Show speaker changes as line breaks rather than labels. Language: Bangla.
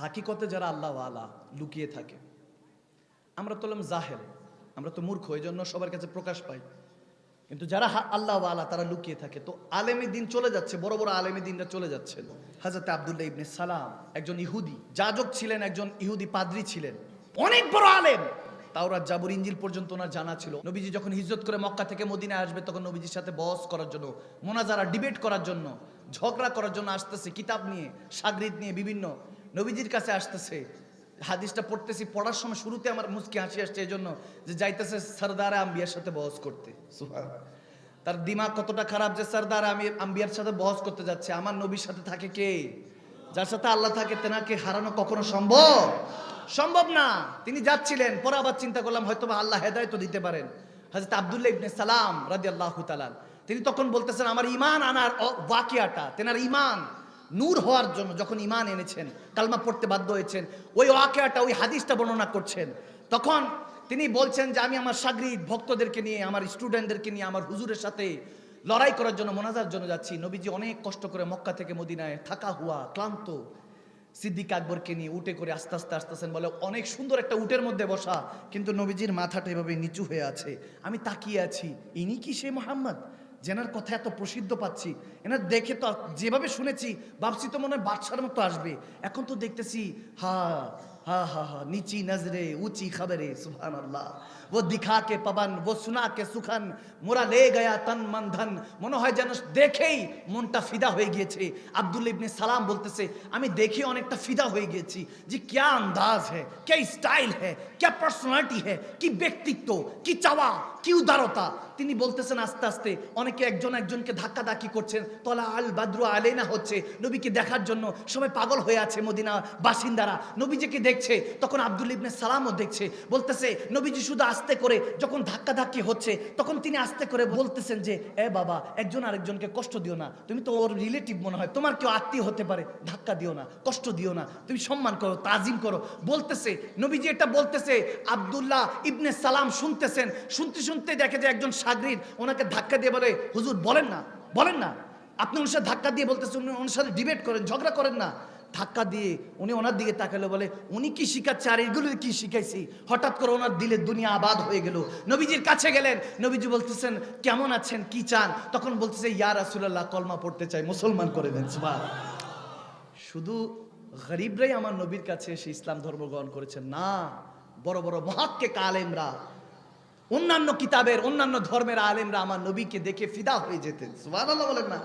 হাকিকতে যারা আল্লাহ আলা লুকিয়ে থাকে। আমরা তো হলাম জাহেল, আমরা তো মূর্খ এই জন্য সবার কাছে প্রকাশ পাই। কিন্তু যারা হা- আল্লাহ আলা তারা লুকিয়ে থাকে। তো আলেমী দিন চলে যাচ্ছে, বড় বড় আলেমী দিনরা চলে যাচ্ছে। হাজরত আবদুল্লাহ ইবনে সালাম একজন ইহুদি, যাজক ছিলেন একজন ইহুদি পাদ্রী ছিলেন। অনেক বড় আলেম। তাওরাত জাবুর ইঞ্জিল পর্যন্ত ওনার জানা ছিল। নবীজি যখন হিজরত করে মক্কা থেকে মদিনায় আসবে, তখন নবীজির সাথে বহস করার জন্য, মোনাজারা, ডিবেট করার জন্য, ঝগড়া করার জন্য আসতেছে। কিতাব নিয়ে, সাগরিদ নিয়ে বিভিন্ন নবীজির কাছে আসতেছে। হাদিসটা পড়তেছি, পড়ার সময় শুরুতে আমার মুসকি হাসি আসছে এই জন্য যে যাইতেছে সরদার আম্বিয়ার সাথে বহস করতে। তার দিমাগ কতটা খারাপ যে সরদার আমি আম্বিয়ার সাথে বহস করতে যাচ্ছে। আমার নবীর সাথে থাকে কে? যার সাথে আল্লাহ থাকে তেনাকে হারানো কখনো সম্ভব? সম্ভব না। তিনি যাচ্ছিলেন, পরে আবার চিন্তা করলাম হয়তো বা আল্লাহ হেদায়ত দিতে পারেন। হাজরত আবদুল্লাহ ইবনে সালাম রাজি আল্লাহ তিনি তখন বলতেছেন, আমার ইমান আনার ওয়াকিয়াটা, তেনার ইমান নূর হওয়ার জন্য যখন ইমান এনেছেন, কালমা পড়তে বাধ্য হয়েছেন, ওই ওয়াকেয়াটা, ওই হাদিসটা বর্ণনা করছেন, তখন তিনি বলছেন যে, আমি আমার সাগরিদ ভক্তদেরকে নিয়ে, আমার স্টুডেন্টদেরকে নিয়ে, আমার হুজুরের সাথে লড়াই করার জন্য মোনাজার জন্য যাচ্ছি। নবীজি অনেক কষ্ট করে মক্কা থেকে মদিনায় থাকা হুয়া, ক্লান্ত। সিদ্দিক আকবরকে নিয়ে উঠে করে আস্তে আস্তে আস্তে আসেন বলে, অনেক সুন্দর একটা উটের মধ্যে বসা, কিন্তু নবীজির মাথাটা এভাবে নিচু হয়ে আছে। আমি তাকিয়ে আছি, ইনি কি সে মোহাম্মদ? যেনার কথা এত প্রসিদ্ধ পাচ্ছি, এনার দেখে তো যেভাবে শুনেছি, ভাবছি তো মনে হয় বাদশার মতো আসবে। এখন তো দেখতেছি, হা মোরা লে গয়া তন মন ধন মনে হয় যেন দেখেই মনটা ফিদা হয়ে গিয়েছে আব্দুল ইবনে সালাম বলতেছে আমি দেখে অনেকটা ফিদা হয়ে গিয়েছি যে ক্যা আন্দাজ হ্যাঁ ক্যা স্টাইল হ্যাঁ ক্যা পার্সোনালিটি হ্যাঁ কি ব্যক্তিত্ব কি চাওয়া কি উদারতা তিনি বলতেছেন আস্তে আস্তে অনেকে একজন একজনকে ধাক্কা ধাক্কি করছেন তলা আল বাদ্রু আলেনা হচ্ছে নবীকে দেখার জন্য সবাই পাগল হয়ে আছে মদিনা বাসিন্দারা। নবীজিকে দেখছে, তখন আব্দুল ইবনে সালামও দেখছে, বলতেছে, নবীজি শুধু আস্তে করে যখন ধাক্কা ধাক্কি হচ্ছে, তখন তিনি আস্তে করে বলতেছেন যে, এ বাবা, একজন আরেকজনকে কষ্ট দিও না, তুমি তো ওর রিলেটিভ মনে হয়, তোমার কেউ আত্মীয় হতে পারে, ধাক্কা দিও না, কষ্ট দিও না, তুমি সম্মান করো, তাজিম করো। বলতেছে, নবীজি এটা বলতেছে, আব্দুল্লাহ ইবনে সালাম শুনতেছেন, শুনতে শুনতে দেখে যে একজন সাগরিদ ওনাকে ধাক্কা দিয়ে বলে, হুজুর, বলেন না বলেন না, আপনি সাথে ধাক্কা দিয়ে বলতেছেন সাথে ডিবেট করেন, ঝগড়া করেন না। ধাক্কা দিয়ে উনি ওনার দিকে তাকালো, বলে, উনি কি শিখাচ্ছে আর এগুলো কি শিখাইছি? হঠাৎ করে ওনার দিলে দুনিয়া আবাদ হয়ে গেল। নবীজির কাছে গেলেন। নবীজি বলতেছেন, কেমন আছেন? কি চান? তখন বলতেছে, ইয়া রাসূলুল্লাহ, কলমা পড়তে চাই, মুসলমান করে দেন শুধু গরিবরাই আমার নবীর কাছে এসে ইসলাম ধর্ম গ্রহণ করেছেন, না, বড় বড় মহাক্কে আলেমরা অন্যান্য কিতাবের, অন্যান্য ধর্মের আলেমরা আমার নবীকে দেখে ফিদা হয়ে যেতেন, সুবহানাল্লাহ বলেন না।